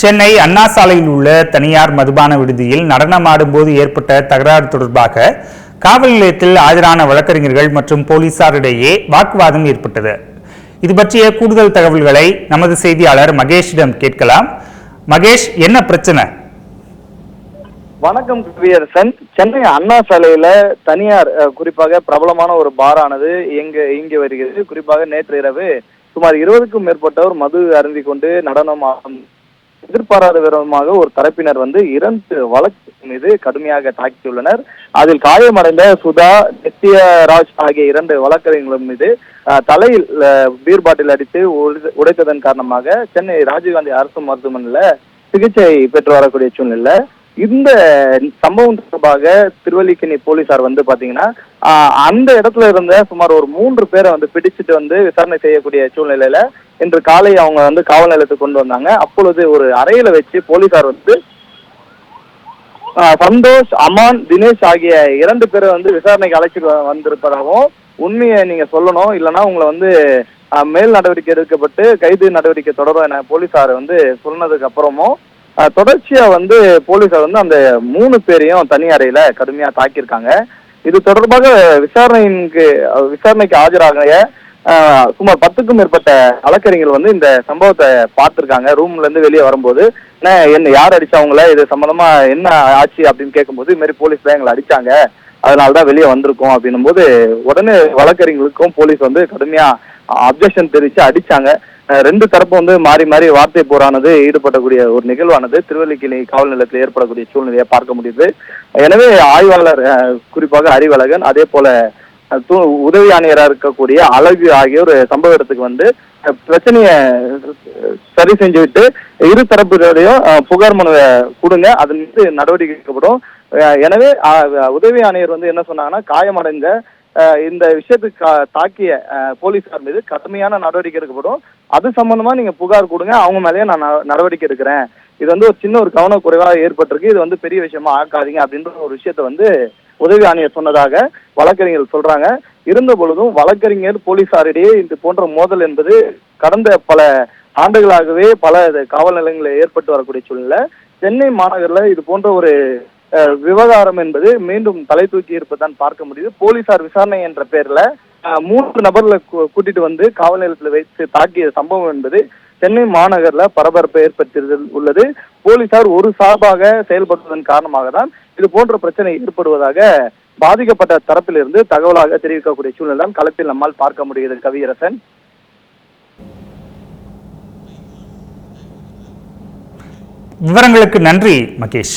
சென்னை அண்ணா சாலையில் உள்ள தனியார் மதுபான விடுதியில் நடனமாடும்போது ஏற்பட்ட தகராறு தொடர்பாக காவல் நிலையத்தில் ஆஜரான வழக்கறிஞர்கள் மற்றும் போலீசாரிடையே வாக்குவாதம் ஏற்பட்டது. இது பற்றிய கூடுதல் தகவல்களை நமது செய்தியாளர் மகேஷிடம் கேட்கலாம். மகேஷ் என்ன பிரச்சனை? வணக்கம் கவியரசன். சென்னை அண்ணா சாலையில தனியார் குறிப்பாக பிரபலமான ஒரு பாரானது இயங்க இங்கே வருகிறது. குறிப்பாக நேற்று இரவு சுமார் இருபதுக்கும் மேற்பட்டோர் மது அருந்தி கொண்டு நடனம் ஆடும் எதிர்பாராத விதமாக ஒரு தரப்பினர் வந்து இரண்டு வழக்கு மீது கடுமையாக தாக்கியுள்ளனர். அதில் காயமடைந்த சுதா நித்யராஜ் ஆகிய இரண்டு வழக்கறிஞர்கள் மீது தலையில் பீர் பாட்டில் அடித்து உடைத்ததன் காரணமாக சென்னை ராஜீவ்காந்தி அரசு மருத்துவமனையில சிகிச்சை பெற்று வரக்கூடிய சூழ்நிலை. இந்த சம்பவம் தொடர்பாக திருவல்லிக்கணி போலீசார் வந்து பாத்தீங்கன்னா அந்த இடத்துல இருந்த சுமார் ஒரு மூன்று பேரை வந்து பிடிச்சிட்டு வந்து விசாரணை செய்யக்கூடிய சூழ்நிலையில இன்று காலை அவங்க வந்து காவல் நிலையத்துக்கு கொண்டு வந்தாங்க. அப்பொழுது ஒரு அறையில வச்சு போலீசார் வந்து சந்தோஷ் அமான் தினேஷ் ஆகிய இரண்டு பேரை வந்து விசாரணைக்கு அழைச்சிட்டு வந்திருப்பதாகவும் உண்மையை நீங்க சொல்லணும். இல்லைன்னா உங்களை வந்து மேல் நடவடிக்கை எடுக்கப்பட்டு கைது நடவடிக்கை தொடரும் என போலீசார் வந்து சொன்னதுக்கு அப்புறமும் தொடர்ச்சியா வந்து போலீசார் வந்து அந்த மூணு பேரையும் தனி அறையில கடுமையா தாக்கியிருக்காங்க. இது தொடர்பாக விசாரணைக்கு விசாரணைக்கு ஆஜராக சுமார் பத்துக்கும் மேற்பட்ட வழக்கறிஞர்கள் வந்து இந்த சம்பவத்தை பார்த்திருக்காங்க. ரூம்ல இருந்து வெளியே வரும்போது என்ன யார் அடிச்சவங்கள இது சம்பந்தமா என்ன ஆச்சு அப்படின்னு கேட்கும்போது இது மாதிரி போலீஸ் தான் எங்களை அடிச்சாங்க. அதனாலதான் வெளியே வந்திருக்கோம் அப்படின்னும் போது உடனே வழக்கறிஞர்களுக்கும் போலீஸ் வந்து கடுமையா அப்ஜெக்ஷன் தெரிவிச்சு அடிச்சாங்க. ரெண்டு தரப்பு வந்து மாறி மாறி வார்த்தை போரானது ஈடுபடக்கூடிய ஒரு நிகழ்வானது. திருவல்லிக்கிளி காவல் நிலையத்தில் ஏற்படக்கூடிய சூழ்நிலையை பார்க்க முடியுது. எனவே ஆய்வாளர் குறிப்பாக அறிவழகன் அதே போல உதவி ஆணையராக இருக்கக்கூடிய அழகு ஆகியோர் சம்பவ இடத்துக்கு வந்து பிரச்சனையை சரி செஞ்சு விட்டு இரு தரப்புகளையும் புகார் மனுவை கொடுங்க. அதன் மீது நடவடிக்கை எடுக்கப்படும். எனவே உதவி ஆணையர் வந்து என்ன சொன்னாங்கன்னா காயமடைந்த இந்த விஷயத்துக்கு கா- தாக்கிய போலீஸார் போலீசார் மீது கடுமையான நடவடிக்கை எடுக்கப்படும். அது சம்பந்தமா நீங்க புகார் கொடுங்க அவங்க மேலேயே நான் ந- நடவடிக்கை எடுக்கிறேன். இது வந்து ஒரு சின்ன ஒரு கவனக்குறைவாக ஏற்பட்டிருக்கு. இது வந்து பெரிய விஷயமா ஆக்காதீங்க அப்படின்ற ஒரு விஷயத்த வந்து உதவி ஆணையர் சொன்னதாக வழக்கறிஞர்கள் சொல்றாங்க. இருந்த பொழுதும் வழக்கறிஞர் போலீசாரிடையே இது போன்ற மோதல் என்பது கடந்த பல ஆண்டுகளாகவே பல காவல் நிலையங்களில் ஏற்பட்டு வரக்கூடிய சூழ்நிலை. சென்னை மாநகரில் இது போன்ற ஒரு விவகாரம் என்பது மீண்டும் தலை தூக்கி இருப்பதான் பார்க்க முடியுது. போலீசார் விசாரணை என்ற பேர்ல மூன்று நபர்களை கூட்டிட்டு வந்து காவல் நிலையத்தில் வைத்து தாக்கிய சம்பவம் என்பது சென்னை மாநகர்ல பரபரப்பை ஏற்படுத்தி உள்ளது. போலீசார் ஒரு சார்பாக செயல்படுவதன் காரணமாக தான் இது போன்ற பிரச்சனை ஏற்படுவதாக பாதிக்கப்பட்ட தரப்பிலிருந்து தகவலாக தெரிவிக்கக்கூடிய சூழ்நிலை தான் களத்தில் நம்மால் பார்க்க முடிகிறது கவியரசன். விவரங்களுக்கு நன்றி மகேஷ்.